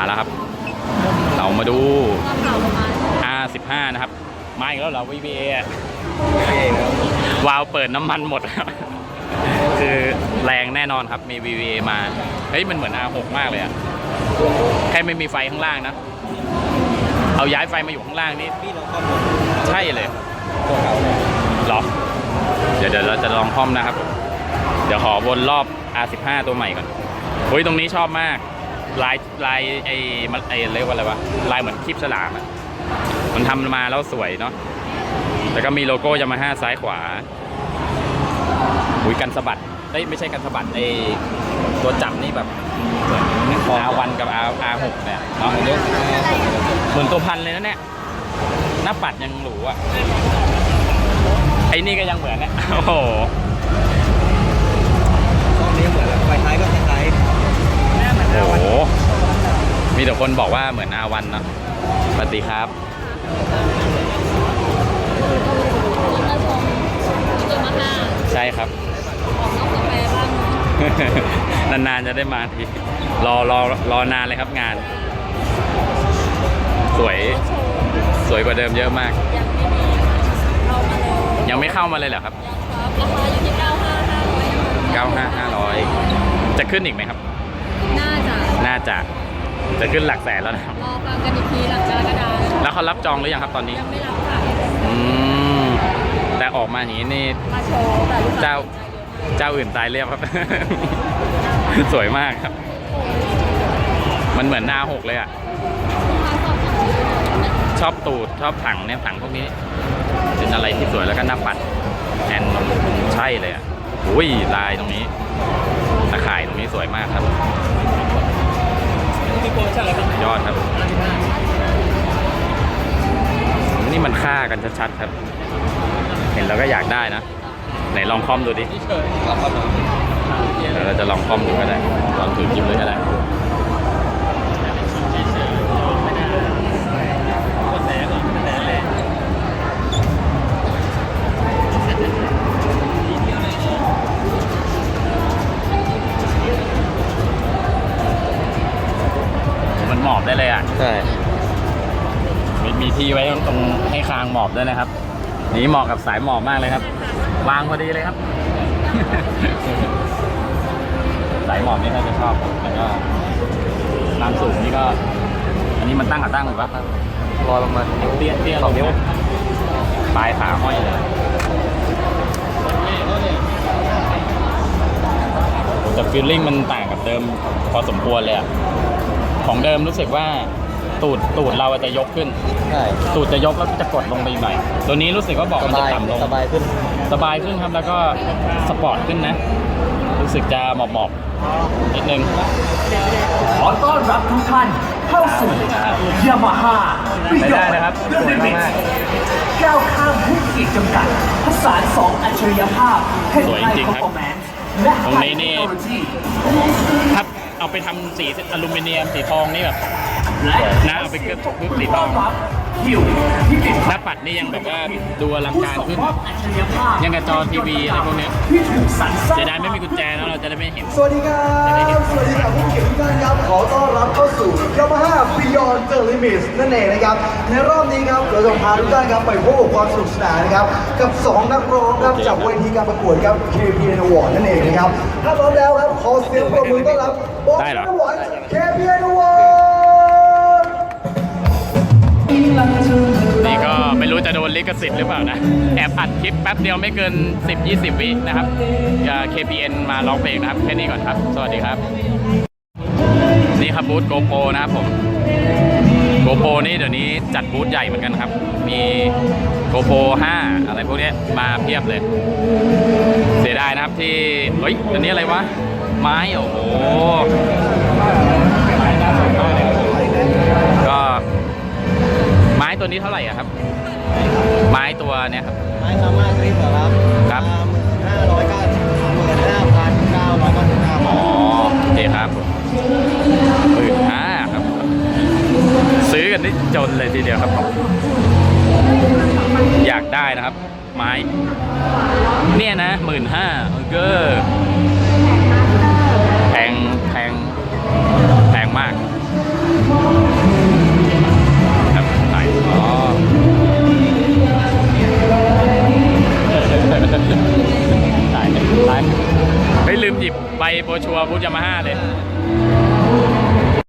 มาแล้วครับ เรามาดูเก่าประมาณ R15 นะครับมาอีกแล้วเหรอ VBA อะเองครับวาล์วเปิดน้ำมันหมดคือแรงแน่นอนครับมี VVA มา เฮ้ย มันเหมือน R6 มากเลยอะแค่ไม่มีไฟข้างล่างนะ เอาย้ายไฟมาอยู่ข้างล่างนี่พี่เราข้อมูลใช่เลยตัวเก่าเลยเหรอ เดี๋ยวเดี๋ยวเราจะลองคอมนะครับ เดี๋ยวขอวนรอบ R15 ตัวใหม่ก่อนเฮ้ย ตรงนี้ชอบมาก ลายลายไอ้มันไอ้เรียกว่าอะไรวะลายเหมือนคลิปฉลามอะมันทำมาแล้วสวยเนาะแล้วก็มีโลโก้ยามาฮ่าซ้ายขวาอุ้ยกันสะบัดเอ้ยไม่ใช่กันสะบัดไอ้ตัวจับนี่แบบเหมือนกับ R R6 เนี่ยเนาะเยอะเหมือนตัวพันเลยนะเนี่ยหน้าปัดยังหรูอะไอ้นี่ก็ยังเหมือนเนี่ยโอ้โหช่องนี้เหมือนไฟท้ายก็คล้าย มีแต่คนบอกว่าเหมือน R1 เนอะสวัสดีครับกระชงตัวมาห้าใช่ครับออกนอกกาแฟบ้างนานๆจะได้มาทีรอรอรอนานเลยครับงาน สวยโชว์สวยกว่าเดิมเยอะมาก ยังไม่มีเข้ามาเลยยังไม่เข้ามาเลยเหรอครับยังครับราคาอยู่ที่95 500 95 500 จะขึ้นอีกไหมครับ น่าจะ น่าจะ จะขึ้นหลักแสนแล้วนะครับรอฟังกันอีกทีหลังกรกฎาคมแล้วเขารับจองหรือยังครับตอนนี้ยังไม่รับค่ะอืมแต่ออกมาอย่างนี้นี่มาโชว์แต่ลูกค้าเจ้าสนใจเยอะมากเจ้าอื่นตายเรียบครับ สวยมากครับ มันเหมือนหน้าหกเลยอะ ชอบตูดชอบถังเนี่ยถังพวกนี้เป็นอะไรที่สวยแล้วก็หน้าปัดแอนใช่เลยอะอุ้ยลายตรงนี้ตะข่ายตรงนี้สวยมากครับ มีโปรโมชั่นอะไรบ้างยอดครับ นี่มันฆ่ากันชัดๆครับ เห็นแล้วก็อยากได้นะ ไหนลองคอมดูดินี่เชิญกลับมาหน่อยเดี๋ยวเราจะลองคอมดูก็ได้ ลองถือจิ้มเลยก็ได้ ได้เลยอะใช่มีมีที่ไว้ตรงให้คางหมอบด้วยนะครับ นี่เหมาะกับสายหมอบมากเลยครับ วางพอดีเลยครับ สายหมอบนี่น่าจะชอบแล้วก็ความสูงนี่ก็ อันนี้มันตั้งกับตั้งหรือเปล่ารอยประมาณนิ้วเตี้ยเตี้ยลงนิ้วปลายขาห้อยเลยแต่ฟีลลิ่งมันต่างกับเดิมพอสมควรเลยอะ ของเดิมรู้สึกว่าตูดตูดเราอะจะยกขึ้น ใช่ตูดจะยกแล้วจะกดลงไปอีกหน่อย ตัวนี้รู้สึกว่าเบอกสมันจะบายต่ำลง สบายขึ้นสบายขึ้นครับแล้วก็สปอร์ตขึ้นนะ รู้สึกจะหมอบหมอบๆนิดนึง ขอต้อนรับทุกท่านเข้าสู่ยามาฮ่าไม่ได้นะครับสวยมากก้าวข้ามทุกขีดจำกัดผสานสองอัจฉริยภาพแห่งสวยจริงๆครับไฮ performance และตรงนี้นี่ไฮเทคโนโลยี ถ้า เอาไปทำสีอลูมิเนียมสีทองนี่แบบนะเอาไปเคลือบทุกสีทอง หน้าปัดนี่ยังแบบว่าดูอลังการขึ้นผู้ส่งมอบอัจฉริยภาพยังกับจอทีวีอะไรพวกเนี้ยที่ถูกสรรสร้างเสียดายไม่มีกุญแจแล้วเราจะได้ไม่เห็น สวัสดีครับ สวัสดีครับผู้เกียรติทุกท่านครับ ขอต้อนรับเข้าสู่ Yamaha Beyond the Limits นั่นเองนะครับ ในรอบนี้ครับเราจะพาทุกท่านครับไปพบกับความสนุกสนานนะครับ กับ 2 นักร้องครับโอเคจากเวทีการประกวดครับ KPN Award นั่นเองนะครับ ถ้าพร้อมแล้วครับ ขอเสียงปรบมือต้อนรับบอสได้เหรอนวัต KPN Award ลิขสิทธิ์หรือเปล่านะแอบอัดคลิปแป๊บเดียวไม่เกิน 10-20 วินะครับ KPN มาร้องเพลงนะครับ แค่นี้ก่อนครับ สวัสดีครับ นี่ครับบูธโกโปนะครับผมโกโปนี่เดี๋ยวนี้จัดบูธใหญ่เหมือนกันครับ มีโกโป5อะไรพวกนี้มาเพียบเลย เสียดายนะครับที่ เฮ้ยอันนี้อะไรวะ ไม้ โอ้โห ก็ไม้ตัวนี้เท่าไหร่อะครับ ไม้ตัวเนี้ยครับ ไม้คามาคลิปเหรอครับครับห้าร้อยเก้าหมื่นห้าพันเก้าร้อยเก้าสิบห้าอ๋อโอเคครับหมื่นห้าครับ ซื้อกันนี่จนเลยทีเดียวครับ อยากได้นะครับ ไม้ เนี่ยนะหมื่นห้าเกอร์ ชัวร์บูธยามาฮ่าเลย